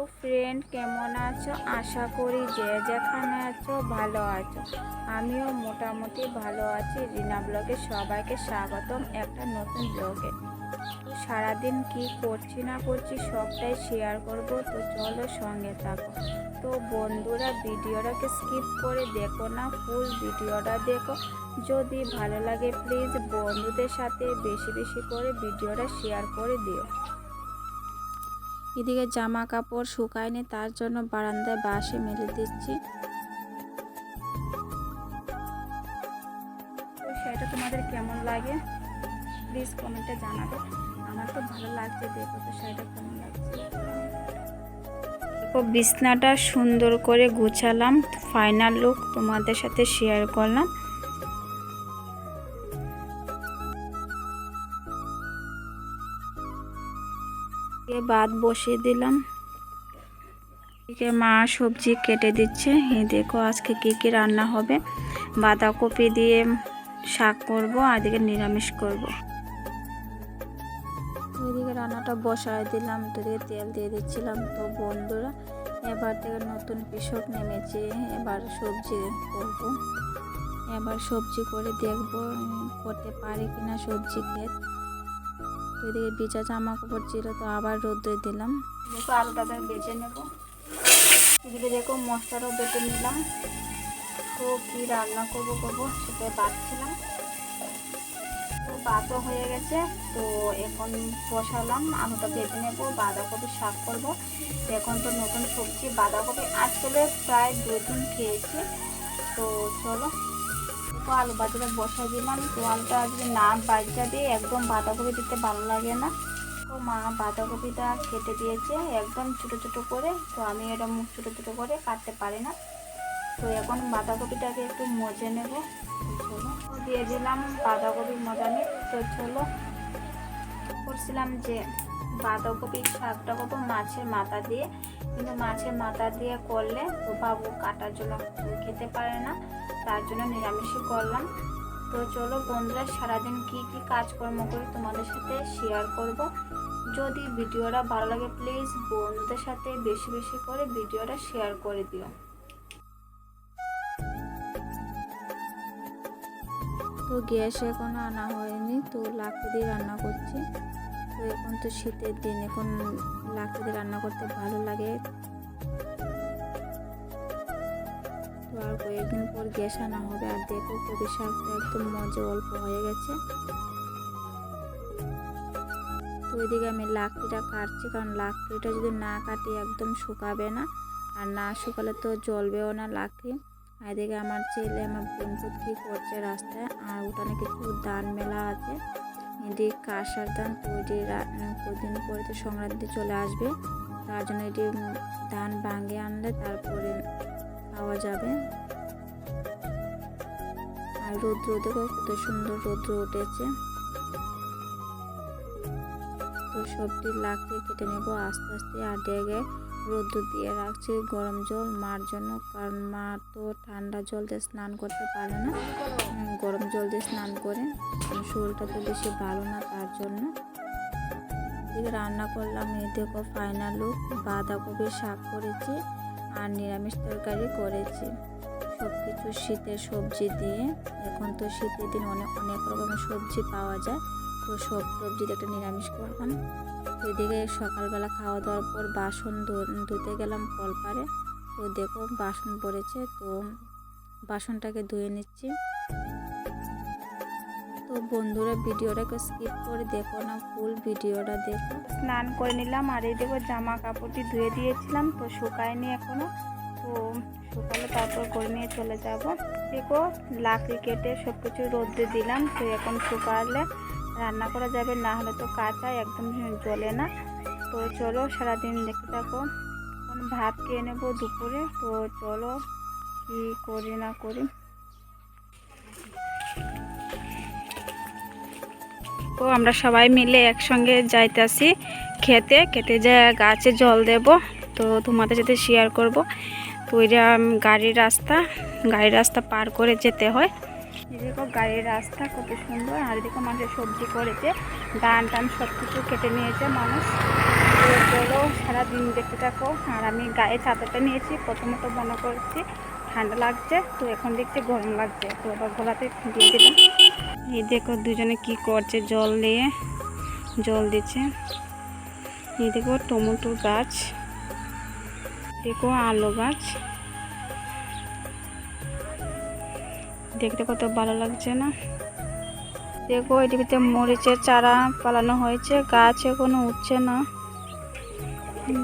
Hello friend কেমন আছো? আশা করি যে যেখানে আছো ভালো আছো। আমিও মোটামুটি ভালো আছি। রিনা ব্লগে সবাইকে স্বাগতম একটা নতুন ব্লগে। তো সারাদিন কি করছি না করছি সবটাই শেয়ার করব। তো চলো সঙ্গে থাকো। তো বন্ধুরা, ভিডিওটাকে স্কিপ করে দেখো না ফুল ভিডিওটা দেখো। যদি ভালো লাগে প্লিজ বন্ধুদের সাথে বেশি বেশি করে ভিডিওটা শেয়ার করে দিও। এদিকে জামা কাপড় শুকায়নি, তার জন্য বারান্দায় বাসে মেলে দিচ্ছি। তো সেটা তোমাদের কেমন লাগে? প্লিজ কমেন্টে জানাবে। আমার তো ভালো লাগছে দেখো তো সেটা কেমন লাগছে? বিছনাটা সুন্দর করে গুছালাম ফাইনাল লুক তোমাদের সাথে শেয়ার করলাম। দিয়ে ভাত বসিয়ে দিলাম। এদিকে মা সবজি কেটে দিচ্ছে। দেখো আজকে কি কি রান্না হবে। বাঁধাকপি দিয়ে শাক করব আর এদিকে নিরামিষ করব। এদিকে রান্নাটা বসায় দিলাম তো দিয়ে তেল দিয়ে দিচ্ছিলাম। তো বন্ধুরা, এবার থেকে নতুন কৃষক নেমেছে, এবার সবজি করব। এবার সবজি করে দেখব, করতে পারি কিনা সবজি ক্ষেত। এদিকে ভিজা জামা কাপড় ছিল তো আবার রোদ্রে দিলাম। দেখো আলুটাকে বেজে নেব। এদিকে দেখো মশলাটাও বেটে নিলাম। তো কী রান্না করব করব সেটাই বাড়ছিলাম তো ভাতও হয়ে গেছে, তো এখন বসালাম। আলুটা বেজে নেব, বাঁধাকপি শাক করব। এখন তো নতুন সবজি, বাঁধাকপি আজকালে প্রায় দুদিন খেয়েছি। তো চলো আলু বাজারে বসাই দিলাম তো আলুটা যদি না বাজা দিয়ে একদম বাঁধাকপি দিতে ভালো লাগে না। তো মা বাঁধাকপিটা কেটে দিয়েছে, একদম ছোটো ছোটো করে, তো আমি এরকম ছোটো ছোটো করে কাটতে পারি না। তো এখন বাঁধাকপিটাকে একটু মজে নেব। চলো দিয়ে দিলাম বাঁধাকপি মজানি তো চলো, করছিলাম যে বাঁধাকপির শাকটা করব, মাছের মাথা দিয়ে। কিন্তু মাছের মাথা দিয়ে করলে বাবু কাটার জন্য খেতে পারে না, তার জন্য নিরামিষই করলাম। তো চলো বন্ধুরা, সারাদিন কি কি কাজকর্ম করি তোমাদের সাথে শেয়ার করব। যদি ভিডিওটা ভালো লাগে প্লিজ বন্ধুদের সাথে বেশি বেশি করে ভিডিওটা শেয়ার করে দিও। তো গ্যাস এখনও আনা হয়নি, তো লাকড়ি দিয়ে রান্না করছি। তো এখন তো শীতের দিন, এখন লাকড়িতে রান্না করতে ভালো লাগে। তো আর কয়েকদিন পর গ্যাস আনা হবে, আর দেখো কবি শাকটা একদম মজা অল্প হয়ে গেছে। তো ওইদিকে আমি লাকড়িটা কাটছি, কারণ লাকড়িটা যদি না কাটি একদম শুকাবে না, আর না শুকালে তো জ্বলবেও না লাকড়ি। আর এদিকে আমার ছেলে, আমার বোনপুত কী করছে রাস্তায়, আর ওখানে কিছু দান মেলা আছে। এটি কাঁসার তো এটি কদিন পরে তো সংক্রান্তি চলে আসবে। তার জন্য এটি ধান ভাঙে আনলে তারপরে পাওয়া যাবে। আর রৌদ্র দেখো কত সুন্দর রৌদ্র উঠেছে। তো সবটি লাকড়ি কেটে নেব আস্তে আস্তে আর ডেগে রৌদ্র দিয়ে রাখছি, গরম জল। মার জন্য, কারণ মা তো ঠান্ডা জল দিয়ে স্নান করতে পারে না। গরম জল দিয়ে স্নান করে শরীরটা তো বেশি ভালো না তার জন্য। রান্না করলাম, এই দেখো ফাইনাল লুক বাঁধাকপি শাক করেছি আর নিরামিষ তরকারি করেছি। সব কিছু শীতের সবজি দিয়ে। এখন তো শীতের দিন অনেক অনেক রকমের সবজি পাওয়া যায়। সব সবজি দিয়ে একটা নিরামিষ করলাম। এদিকে সকালবেলা খাওয়া দাওয়ার পর বাসন ধুতে গেলাম কলপারে। তো দেখো বাসন পড়েছে, তো বাসনটাকে ধুয়ে নিচ্ছি। তো বন্ধুরা ভিডিওটাকে স্কিপ করে দেখো না, ফুল ভিডিওটা দেখো। স্নান করে নিলাম, আর এই দেখো জামা কাপড়টি ধুয়ে দিয়েছিলাম, তো শুকায়নি এখনও। তো শুকালে তারপর করে নিয়ে চলে যাব। দেখো লাকড়ি কেটে সব কিছু রোদ্রে দিলাম, তো এখন শুকালে রান্না করা যাবে, না হলে তো কাঁচা একদম জ্বলে না। তো চলো সারাদিন দেখতে থাকো। এখন ভাত খেয়ে নেব দুপুরে। তো চলো কি করি না করি। তো আমরা সবাই মিলে একসঙ্গে যাইতাছি খেতে। খেতে যা গাছে জল দেব, তো তোমাদের সাথে শেয়ার করব। তো ওইটা গাড়ির রাস্তা গাড়ির রাস্তা পার করে যেতে হয়। দেখো গাড়ির রাস্তা কত সুন্দর, আর দেখো মানুষের সবজি করেছে, ধান টান সব কিছু কেটে নিয়েছে মানুষ। চলো সারাদিন দেখতে থাকো, আর আমি গায়ে চাদরটা নিয়েছি, প্রথমত মনে করছি ঠান্ডা লাগছে, তো এখন দেখছি গরম লাগছে, তো এবার ঘোরাতে দিয়ে দিলাম। এই দেখো দুজনে কি করছে, জল দিয়ে, জল দিচ্ছে। এই দেখো টমেটো গাছ, দেখো আলু গাছ। দেখতে কত ভালো লাগছে না। দেখো এদিকে মরিচের চারা পালানো হয়েছে গাছ এখনও উঠছে না।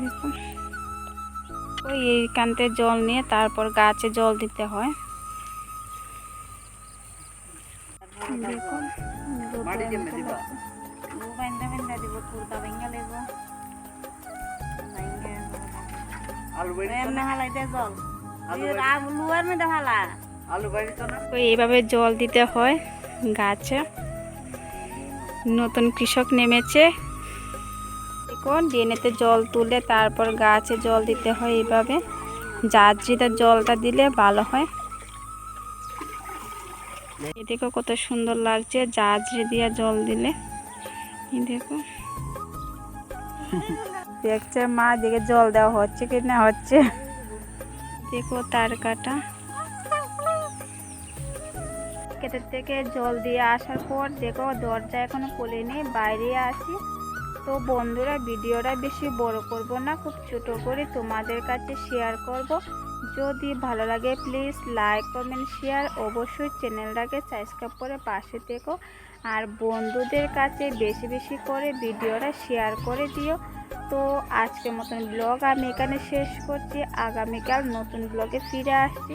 দেখো ওই এইখানতে জল নিয়ে তারপর গাছে জল দিতে হয়। দেখো বাড়ি এইভাবে জল দিতে হয় গাছে। নতুন কৃষক নেমেছে। এখন ড্রেনেতে জল তুলে তারপর গাছে জল দিতে হয় এইভাবে। জার্জিতে জলটা দিলে ভালো হয়। এই দেখো কত সুন্দর লাগছে জার্জি দিয়ে জল দিলে। দেখো। দেখছে মা দিকে জল দেওয়া হচ্ছে কি না হচ্ছে। দেখো তার কাটা। ক্ষেতের থেকে জল দিয়ে আসার পর দেখো দরজা এখনও খুলিনি, বাইরে আসি। তো বন্ধুরা, ভিডিওটা বেশি বড় করব না, খুব ছোট করে তোমাদের কাছে শেয়ার করব। যদি ভালো লাগে প্লিজ লাইক কমেন্ট শেয়ার অবশ্যই চ্যানেলটাকে সাবস্ক্রাইব করে পাশে থেকো। আর বন্ধুদের কাছে বেশি বেশি করে ভিডিওটা শেয়ার করে দিও। তো আজকের মতন ব্লগ আমি এখানে শেষ করছি। আগামীকাল নতুন ব্লগে ফিরে আসছি।